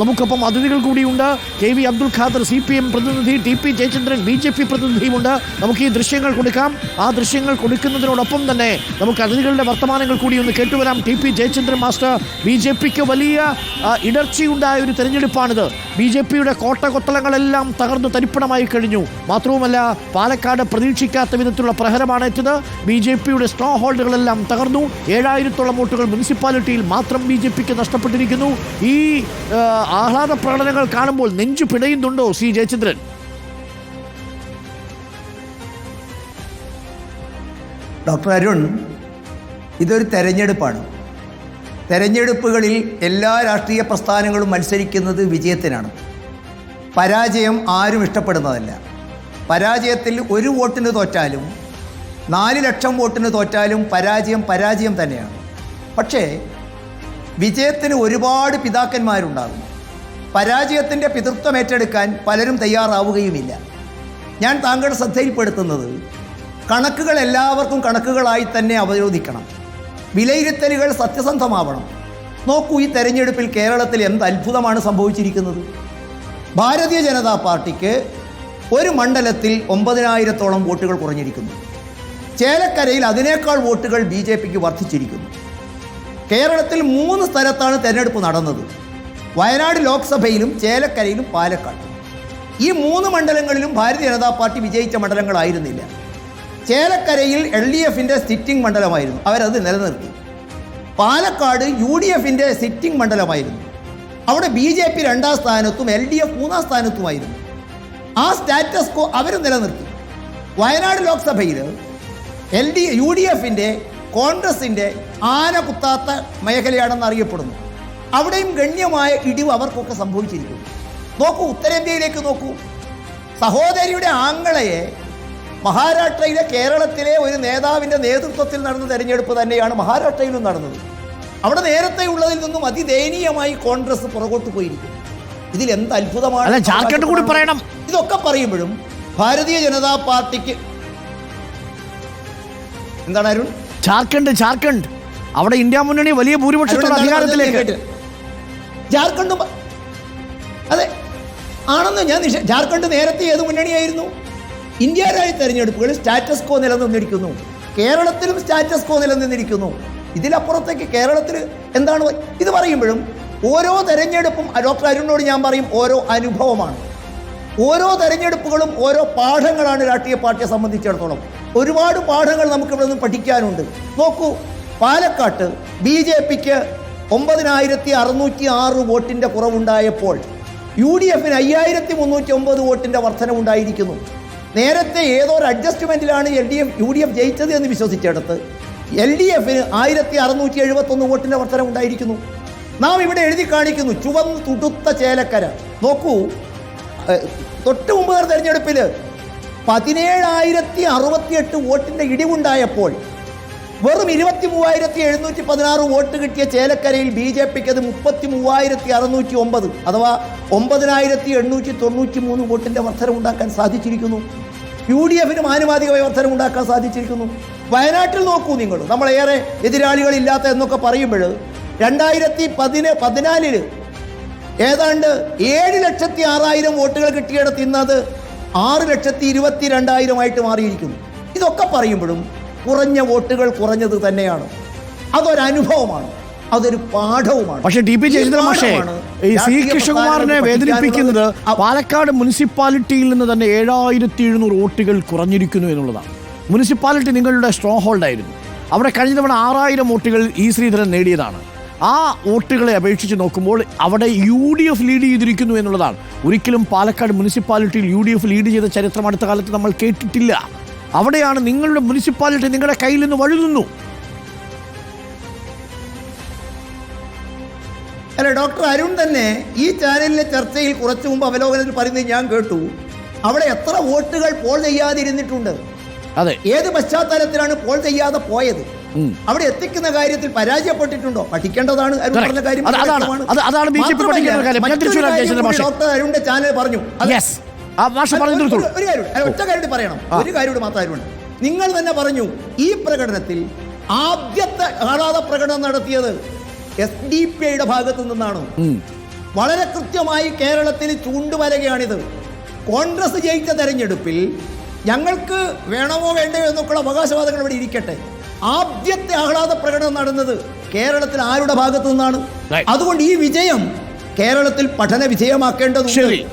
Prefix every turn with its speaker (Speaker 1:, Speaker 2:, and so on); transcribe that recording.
Speaker 1: നമുക്കൊപ്പം അതിഥികൾ കൂടിയുണ്ട്. K V Abdul Khader C P M പ്രതിനിധി T P Jayachandran B J P പ്രതിനിധിയുമുണ്ട്. നമുക്ക് ഈ ദൃശ്യങ്ങൾ കൊടുക്കാം. ആ ദൃശ്യങ്ങൾ കൊടുക്കുന്നതിനോടൊപ്പം തന്നെ നമുക്ക് അതിഥികളുടെ വർത്തമാനങ്ങൾ കൂടി ഒന്ന് കേട്ടുവരാം. T P Jayachandran master B J പിക്ക് വലിയ ഇടർച്ചയുണ്ടായ ഒരു തെരഞ്ഞെടുപ്പാണിത്. ബി ജെ പിയുടെ കോട്ട കൊത്തളങ്ങളെല്ലാം തകർന്നു തരിപ്പണമായി കഴിഞ്ഞു. മാത്രവുമല്ല പാലക്കാട് പ്രതീക്ഷിക്കാത്ത വിധത്തിലുള്ള പ്രഹരമാണ് എത്തിയത്. ബി ജെ പിയുടെ സ്ട്രോങ് ഹോൾഡുകളെല്ലാം തകർന്നു. ഏഴായിരത്തോളം വോട്ടുകൾ മുനിസിപ്പാലിറ്റിയിൽ മാത്രം ബി ജെ പിക്ക് നഷ്ടപ്പെട്ടിരിക്കുന്നു. ഈ ആഹ്ലാദ പ്രകടനങ്ങൾ കാണുമ്പോൾ നെഞ്ചു പിടയുന്നുണ്ടോ സി ജയചന്ദ്രൻ?
Speaker 2: ഡോക്ടർ അരുൺ ഇതൊരു തെരഞ്ഞെടുപ്പാണ്. തെരഞ്ഞെടുപ്പുകളിൽ എല്ലാ രാഷ്ട്രീയ പ്രസ്ഥാനങ്ങളും മത്സരിക്കുന്നത് വിജയത്തിനാണ്. പരാജയം ആരും ഇഷ്ടപ്പെടുന്നതല്ല. പരാജയത്തിൽ ഒരു വോട്ടിന് തോറ്റാലും നാല് ലക്ഷം വോട്ടിന് തോറ്റാലും പരാജയം പരാജയം തന്നെയാണ്. പക്ഷേ വിജയത്തിന് ഒരുപാട് പിതാക്കന്മാരുണ്ടാകും. പരാജയത്തിന്റെ പിതൃത്വം ഏറ്റെടുക്കാൻ പലരും തയ്യാറാവുകയുമില്ല. ഞാൻ താങ്കളുടെ ശ്രദ്ധയിൽപ്പെടുത്തുന്നത് കണക്കുകൾ എല്ലാവർക്കും കണക്കുകളായി തന്നെ അവരോധിക്കണം. വിലയിരുത്തലുകൾ സത്യസന്ധമാവണം. നോക്കൂ ഈ തെരഞ്ഞെടുപ്പിൽ കേരളത്തിൽ എന്ത് അത്ഭുതമാണ് സംഭവിച്ചിരിക്കുന്നത്. ഭാരതീയ ജനതാ പാർട്ടിക്ക് ഒരു മണ്ഡലത്തിൽ ഒമ്പതിനായിരത്തോളം വോട്ടുകൾ കുറഞ്ഞിരിക്കുന്നു. ചേലക്കരയിൽ അതിനേക്കാൾ വോട്ടുകൾ ബി ജെ പിക്ക് വർദ്ധിച്ചിരിക്കുന്നു. കേരളത്തിൽ മൂന്ന് സ്ഥലത്താണ് തെരഞ്ഞെടുപ്പ് നടന്നത്. വയനാട് ലോക്സഭയിലും ചേലക്കരയിലും പാലക്കാട്. ഈ മൂന്ന് മണ്ഡലങ്ങളിലും ഭാരതീയ ജനതാ പാർട്ടി വിജയിച്ച മണ്ഡലങ്ങളായിരുന്നില്ല. ചേലക്കരയിൽ എൽ ഡി എഫിന്റെ സിറ്റിംഗ് മണ്ഡലമായിരുന്നു. അവരത് നിലനിർത്തി. പാലക്കാട് യു ഡി എഫിന്റെ സിറ്റിംഗ് മണ്ഡലമായിരുന്നു. അവിടെ ബി ജെ പി രണ്ടാം സ്ഥാനത്തും എൽ ഡി എഫ് മൂന്നാം സ്ഥാനത്തുമായിരുന്നു. ആ സ്റ്റാറ്റസ് കോ അവർ നിലനിർത്തി. വയനാട് ലോക്സഭയിൽ എൽ ഡി യു ഡി എഫിന്റെ കോൺഗ്രസിന്റെ ആന കുത്താത്ത മേഖലയാണെന്ന് അറിയപ്പെടുന്നു. അവിടെയും ഗണ്യമായ ഇടിവ് അവർക്കൊക്കെ സംഭവിച്ചിരിക്കുന്നു. നോക്കൂ ഉത്തരേന്ത്യയിലേക്ക് നോക്കൂ. സഹോദരിയുടെ ആങ്ങളയെ മഹാരാഷ്ട്രയിലെ കേരളത്തിലെ ഒരു നേതാവിന്റെ നേതൃത്വത്തിൽ നടന്ന തെരഞ്ഞെടുപ്പ് തന്നെയാണ് മഹാരാഷ്ട്രയിലും നടന്നത്. അവിടെ നേരത്തെ ഉള്ളതിൽ നിന്നും അതിദയനീയമായി കോൺഗ്രസ് പുറകോട്ട് പോയിരിക്കും ഇതിൽ എന്ത് അത്ഭുതമാണ്?
Speaker 1: ജാർഖണ്ഡ് കൂടി പറയണം.
Speaker 2: ഇതൊക്കെ പറയുമ്പോഴും ഭാരതീയ ജനതാ പാർട്ടിക്ക് എന്താണ് അരുൺ?
Speaker 1: ജാർഖണ്ഡ് ജാർഖണ്ഡ്. അവിടെ ഇന്ത്യ മുന്നണി വലിയ ഭൂരിപക്ഷത്തോടെ അധികാരത്തിലേക്ക്?
Speaker 2: ജാർഖണ്ഡ് അതെ. ആണെന്ന് ഞാൻ ജാർഖണ്ഡ് നേരത്തെ ഏത് മുന്നണിയായിരുന്നു? ഇന്ത്യ രാജ്യ തെരഞ്ഞെടുപ്പുകളിൽ സ്റ്റാറ്റസ് കോ നിലനിന്നിരിക്കുന്നു. കേരളത്തിലും സ്റ്റാറ്റസ് കോ നിലനിന്നിരിക്കുന്നു. ഇതിലപ്പുറത്തേക്ക് കേരളത്തിൽ എന്താണ് ഇത് പറയുമ്പോഴും ഓരോ തെരഞ്ഞെടുപ്പും ഡോക്ടർ അരുണിനോട് ഞാൻ പറയും ഓരോ അനുഭവമാണ്. ഓരോ തെരഞ്ഞെടുപ്പുകളും ഓരോ പാഠങ്ങളാണ് രാഷ്ട്രീയ പാർട്ടിയെ സംബന്ധിച്ചിടത്തോളം. ഒരുപാട് പാഠങ്ങൾ നമുക്ക് ഇവിടെ നിന്ന് പഠിക്കാനുണ്ട്. നോക്കൂ പാലക്കാട്ട് ബി ജെ പിക്ക് ഒമ്പതിനായിരത്തി അറുന്നൂറ്റി ആറ് വോട്ടിന്റെ കുറവുണ്ടായപ്പോൾ യു ഡി എഫിന് അയ്യായിരത്തി മുന്നൂറ്റി ഒമ്പത് വോട്ടിന്റെ വർധനമുണ്ടായിരിക്കുന്നു നേരത്തെ ഏതോ ഒരു അഡ്ജസ്റ്റ്മെന്റിലാണ് L D F U D F ജയിച്ചത് എന്ന് വിശ്വസിച്ചെടുത്ത് എൽ ഡി എഫിന് ആയിരത്തി അറുന്നൂറ്റി എഴുപത്തൊന്ന് വോട്ടിന്റെ വർധന ഉണ്ടായിരിക്കുന്നു നാം ഇവിടെ എഴുതി കാണിക്കുന്നു ചുവന്ന് തുടുത്ത ചേലക്കര. നോക്കൂ തൊട്ട് മുമ്പ് തെരഞ്ഞെടുപ്പിൽ പതിനേഴായിരത്തി അറുപത്തിയെട്ട് വോട്ടിന്റെ ഇടിവുണ്ടായപ്പോൾ വെറും ഇരുപത്തി മൂവായിരത്തി എഴുന്നൂറ്റി പതിനാറ് വോട്ട് കിട്ടിയ ചേലക്കരയിൽ ബി ജെ പിക്ക് അത് മുപ്പത്തി മൂവായിരത്തി അറുന്നൂറ്റി ഒമ്പത് അഥവാ ഒമ്പതിനായിരത്തി എണ്ണൂറ്റി തൊണ്ണൂറ്റി മൂന്ന് വോട്ടിന്റെ വർധനം ഉണ്ടാക്കാൻ സാധിച്ചിരിക്കുന്നു. യു ഡി എഫിനും ആനുപാതികമായ വർധനം ഉണ്ടാക്കാൻ സാധിച്ചിരിക്കുന്നു. വയനാട്ടിൽ നോക്കൂ നിങ്ങൾ. നമ്മളേറെ എതിരാളികളില്ലാത്ത എന്നൊക്കെ പറയുമ്പോൾ രണ്ടായിരത്തി പതിന് പതിനാലിൽ ഏതാണ്ട് ഏഴ് ലക്ഷത്തി ആറായിരം വോട്ടുകൾ കിട്ടിയിടത്ത് ഇന്നത് ആറ് ലക്ഷത്തി ഇരുപത്തി രണ്ടായിരമായിട്ട് മാറിയിരിക്കുന്നു. ഇതൊക്കെ പറയുമ്പോഴും കുറഞ്ഞ വോട്ടുകൾ കുറഞ്ഞത് തന്നെയാണ്. അതൊരനുഭവമാണ് അതൊരു പാഠവുമാണ്.
Speaker 1: പക്ഷേ ടി പി ജയചന്ദ്രൻ പക്ഷേ ഈ സി കൃഷ്ണകുമാറിനെ വേദനിപ്പിക്കുന്നത് പാലക്കാട് മുനിസിപ്പാലിറ്റിയിൽ നിന്ന് തന്നെ ഏഴായിരത്തി എഴുന്നൂറ് വോട്ടുകൾ കുറഞ്ഞിരിക്കുന്നു എന്നുള്ളതാണ്. മുനിസിപ്പാലിറ്റി നിങ്ങളുടെ സ്ട്രോങ് ഹോൾഡായിരുന്നു അവിടെ കഴിഞ്ഞ തവണ ആറായിരം വോട്ടുകൾ ഇ ശ്രീധരൻ നേടിയതാണ്. ആ വോട്ടുകളെ അപേക്ഷിച്ച് നോക്കുമ്പോൾ അവിടെ യു ഡി എഫ് ലീഡ് ചെയ്തിരിക്കുന്നു എന്നുള്ളതാണ്. ഒരിക്കലും പാലക്കാട് മുനിസിപ്പാലിറ്റിയിൽ യു ഡി എഫ് ലീഡ് ചെയ്ത ചരിത്രം അടുത്ത കാലത്ത് നമ്മൾ കേട്ടിട്ടില്ല. അവിടെയാണ് നിങ്ങളുടെ മുനിസിപ്പാലിറ്റി നിങ്ങളുടെ കയ്യിൽ നിന്ന് വഴുതുന്നു.
Speaker 2: അല്ല ഡോക്ടർ അരുൺ തന്നെ ഈ ചാനലിലെ ചർച്ചയിൽ കുറച്ചു മുമ്പ് അവലോകനത്തിൽ പറയുന്നത് ഞാൻ കേട്ടു. അവിടെ എത്ര വോട്ടുകൾ പോൾ ചെയ്യാതിരുന്നിട്ടുണ്ട്.
Speaker 1: അതെ.
Speaker 2: ഏത് പശ്ചാത്തലത്തിലാണ് പോൾ ചെയ്യാതെ പോയത്? അവിടെ എത്തിക്കുന്ന കാര്യത്തിൽ പരാജയപ്പെട്ടിട്ടുണ്ടോ? പഠിക്കേണ്ടതാണ് അരുൺ പറഞ്ഞ കാര്യം. ഡോക്ടർ അരുണിന്റെ ചാനൽ പറഞ്ഞു.
Speaker 1: ആ ഭാഷ പറഞ്ഞു
Speaker 2: ഒരു- കാര്യം ഒറ്റ കാര്യം പറയണം. ഒരു കാര്യം നിങ്ങൾ തന്നെ പറഞ്ഞു ഈ പ്രകടനത്തിൽ ആദ്യത്തെ ആഹ്ലാദ പ്രകടനം നടത്തിയത് എസ് ഡി പി ഐയുടെ ഭാഗത്തു നിന്നാണ്. വളരെ കൃത്യമായി കേരളത്തിൽ ചൂണ്ടുവരകയാണിത്. കോൺഗ്രസ് ജയിച്ച തെരഞ്ഞെടുപ്പിൽ ഞങ്ങൾക്ക് വേണമോ വേണ്ടയോ എന്നൊക്കെയുള്ള അവകാശവാദങ്ങൾ ഇവിടെ ഇരിക്കട്ടെ. ആദ്യത്തെ ആഹ്ലാദ പ്രകടനം നടന്നത് കേരളത്തിൽ ആരുടെ ഭാഗത്തു നിന്നാണ്? അതുകൊണ്ട് ഈ വിജയം കേരളത്തിൽ പഠന വിജയമാക്കേണ്ടതുണ്ട്
Speaker 1: ശരി.